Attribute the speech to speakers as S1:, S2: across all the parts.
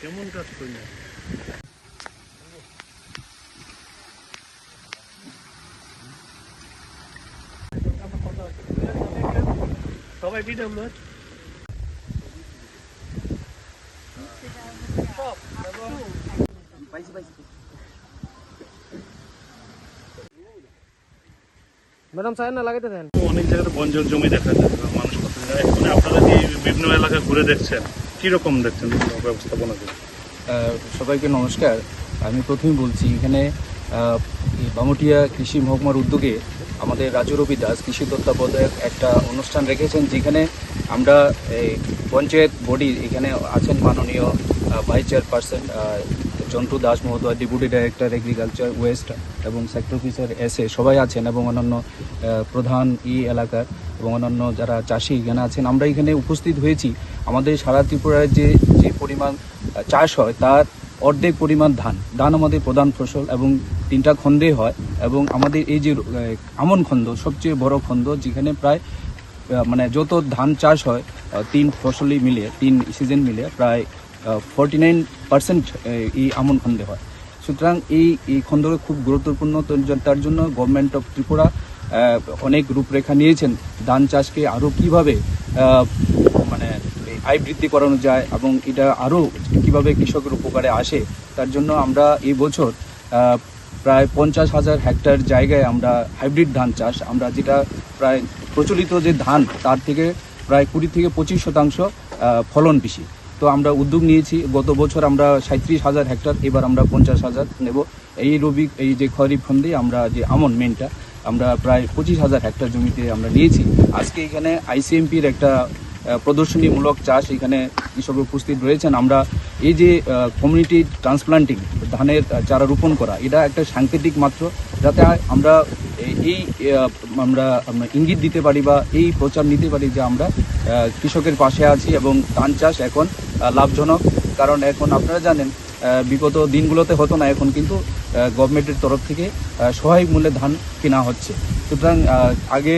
S1: কেমন কাজ করলেন সবাই বিট আমরা
S2: ম্যাডাম চায় না লাগাইতে দেন।
S1: অনেক জায়গায় বঞ্জর জমি দেখা যায় মানুষ করতে যায়। আপনারা যে বিভিন্ন এলাকা ঘুরে দেখছেন? কীরকম দেখছেন ব্যবস্থাপনা করে
S3: সবাইকে নমস্কার। আমি প্রথমেই বলছি এখানে বামুটিয়া কৃষি মহকুমার উদ্যোগে আমাদের রাজু রবি দাস কৃষি তত্ত্বাবধায়ক একটা অনুষ্ঠান রেখেছেন যেখানে আমরা এই পঞ্চায়েত বডি এখানে আছেন মাননীয় ভাইস চেয়ারপারসন জন্টু দাস মহোদয় ডেপুটি ডাইরেক্টর এগ্রিকালচার ওয়েস্ট এবং সেক্টর অফিসার এস এ সবাই আছেন এবং অন্যান্য প্রধান ই এলাকার এবং অন্যান্য যারা চাষি এখানে আছেন, আমরা এখানে উপস্থিত হয়েছি। আমাদের সারা ত্রিপুরার যে যে পরিমাণ চাষ হয় তার অর্ধেক পরিমাণ ধান। ধান আমাদের প্রধান ফসল এবং তিনটা খন্দে হয় এবং আমাদের এই যে আমন খন্দ, সবচেয়ে বড় খন্দ, যেখানে প্রায় মানে যত ধান চাষ হয় তিন ফসলই মিলিয়ে, তিন সিজন মিলিয়ে প্রায় ফর্টি নাইন পার্সেন্ট এই আমন খন্দে হয়। সুতরাং এই এই খন্দকে খুব গুরুত্বপূর্ণ তার জন্য গভর্নমেন্ট অফ ত্রিপুরা অনেক রূপরেখা নিয়েছেন। ধান চাষকে আরও কীভাবে মানে আয় বৃদ্ধি করানো যায় এবং এটা আরও কীভাবে কৃষকের উপকারে আসে, তার জন্য আমরা এই বছর প্রায় পঞ্চাশ হাজার হেক্টর জায়গায় আমরা হাইব্রিড ধান চাষ, আমরা যেটা প্রায় প্রচলিত যে ধান, তার থেকে প্রায় কুড়ি থেকে পঁচিশ শতাংশ ফলন বেশি। তো আমরা উদ্যোগ নিয়েছি। গত বছর আমরা সাঁত্রিশ হাজার হেক্টর, এবার আমরা পঞ্চাশ হাজার নেব। এই রবি, এই যে খরিফ ফন্দে আমরা যে আমন মেনটা, আমরা প্রায় পঁচিশ হাজার হেক্টর জমিতে আমরা নিয়েছি। আজকে এখানে আইসিএমপির একটা প্রদর্শনীমূলক চাষ এখানে কৃষক উপস্থিত রয়েছেন। আমরা এই যে কমিউনিটি ট্রান্সপ্লান্টিং ধানের চারা রোপণ করা, এটা একটা সাংকেতিক মাত্র। যাতে আমরা এই- আমরা ইঙ্গিত দিতে পারি বা এই প্রচার নিতে পারি যে আমরা কৃষকের পাশে আছি এবং ধান চাষ এখন লাভজনক। কারণ এখন আপনারা জানেন বিগত দিনগুলোতে হতো না, এখন কিন্তু গভর্নমেন্টের তরফ থেকে সহায়ক মূল্যে ধান কেনা হচ্ছে। সুতরাং আগে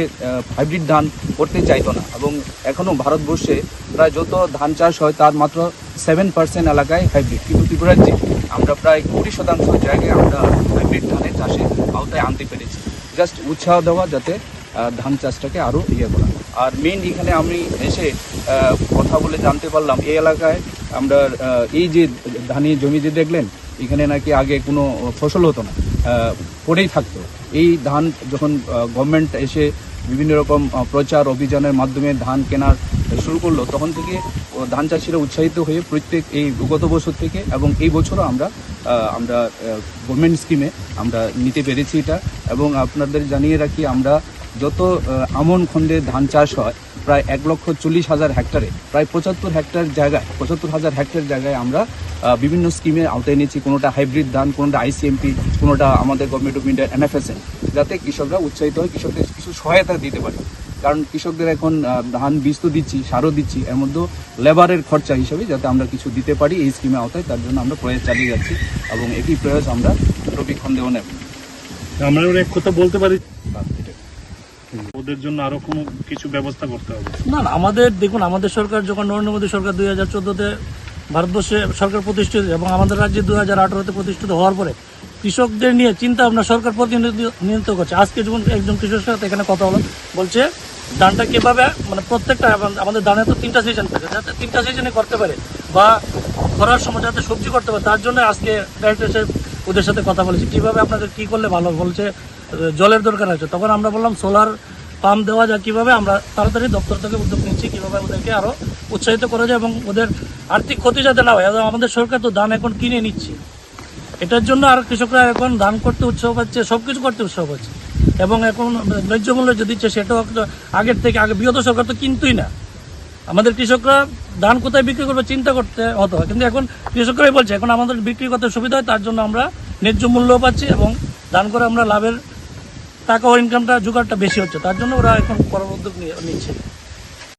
S3: হাইব্রিড ধান করতে চাইতো না। এবং এখনও ভারতবর্ষে প্রায় যত ধান চাষ হয়, তার মাত্র সেভেন পার্সেন্ট এলাকায় হাইব্রিড কিন্তু ত্রিপুরাজ্যে আমরা প্রায় কুড়ি শতাংশ জায়গায় আমরা হাইব্রিড ধানের চাষে আওতায় আনতে পেরেছি। জাস্ট উৎসাহ দেওয়া যাতে ধান চাষটাকে আরও ইয়ে করা আর মেইন এখানে আমি এসে কথা বলে জানতে পারলাম, এই এলাকায় আমরা এই যে ধানি জমি যে দেখলেন, এখানে নাকি আগে কোনো ফসল হতো না পড়েই থাকতো। এই ধান যখন গভর্নমেন্ট এসে বিভিন্ন রকম প্রচার অভিযানের মাধ্যমে ধান কেনার শুরু করল, তখন থেকে ধান চাষিরা উৎসাহিত হয়ে প্রত্যেক এই গত বছর থেকে এবং এই বছরও আমরা আমরা গভর্নমেন্ট স্কিমে আমরা নিতে পেরেছি এটা। এবং আপনাদের জানিয়ে রাখি, আমরা যত আমন খণ্ডে ধান চাষ হয়, প্রায় এক লক্ষ চল্লিশ হাজার হেক্টরে, প্রায় পঁচাত্তর হেক্টর জায়গায়, পঁচাত্তর হাজার হেক্টর জায়গায় আমরা বিভিন্ন স্কিমে আওতায় নিয়েছি কোনোটা হাইব্রিড ধান, কোনোটা আইসিএমপি কোনোটা আমাদের গভর্নমেন্ট অফ ইন্ডিয়া এনএফএসএন যাতে কৃষকরা উৎসাহিত হয়, কৃষকদের কিছু সহায়তা দিতে পারে। কারণ কৃষকদের এখন ধান বীজ তো দিচ্ছি, সারও দিচ্ছি, এর মধ্যে লেবারের খরচা হিসেবে যাতে আমরা কিছু দিতে পারি এই স্কিমে আওতায়, তার জন্য আমরা প্রয়াস চালিয়ে যাচ্ছি এবং একই প্রয়াস আমরা রবি খন্দেও নেব।
S1: আমরা এক কথা বলতে পারি ওদের জন্য আরও কোনো কিছু ব্যবস্থা করতে হবে?
S4: না না, আমাদের, দেখুন, আমাদের সরকার যখন নরেন্দ্র মোদী সরকার দুই হাজার চোদ্দোতে ভারতবর্ষে সরকার প্রতিষ্ঠিত এবং আমাদের রাজ্যে দুই হাজার আঠারোতে প্রতিষ্ঠিত হওয়ার পরে কৃষকদের নিয়ে চিন্তা ভাবনা সরকার প্রতিনিধিত্ব করছে। আজকে যখন একজন কৃষকের সাথে এখানে কথা হলো, বলছে, ধানটা কীভাবে মানে প্রত্যেকটা আমাদের ধানের তো তিনটা সিজন থাকে, যাতে তিনটা সিজনে করতে পারে বা খরার সময় যাতে সবজি করতে পারে, তার জন্য আজকে ওদের সাথে কথা বলেছি। কীভাবে আপনাদের কি করলে ভালো? বলছে, জলের দরকার আছে। তখন আমরা বললাম সোলার পাম্প দেওয়া যায় কীভাবে। আমরা তাড়াতাড়ি দপ্তর থেকে উদ্যোগ নিচ্ছি কীভাবে ওদেরকে আরও উৎসাহিত করা যায় এবং ওদের আর্থিক ক্ষতি যাতে না হয়। আমাদের সরকার তো ধান এখন কিনে নিচ্ছে। এটার জন্য আর কৃষকরা এখন ধান করতে উৎসাহ পাচ্ছে সব কিছু করতে উৎসাহ পাচ্ছে। এবং এখন ন্যায্য মূল্য যে দিচ্ছে, সেটাও আগের থেকে, আগে বিগত সরকার তো কিনতই না। আমাদের কৃষকরা ধান কোথায় বিক্রি করবে চিন্তা করতে হতো কিন্তু এখন কৃষকরাই বলছে, এখন আমাদের বিক্রি করতে সুবিধা হয়, তার জন্য আমরা ন্যায্য মূল্য পাচ্ছি এবং ধান করে আমরা লাভের টাকা ও ইনকামটা জোগাড়টা বেশি হচ্ছে। তার জন্য ওরা এখন করার উদ্যোগ নিচ্ছে।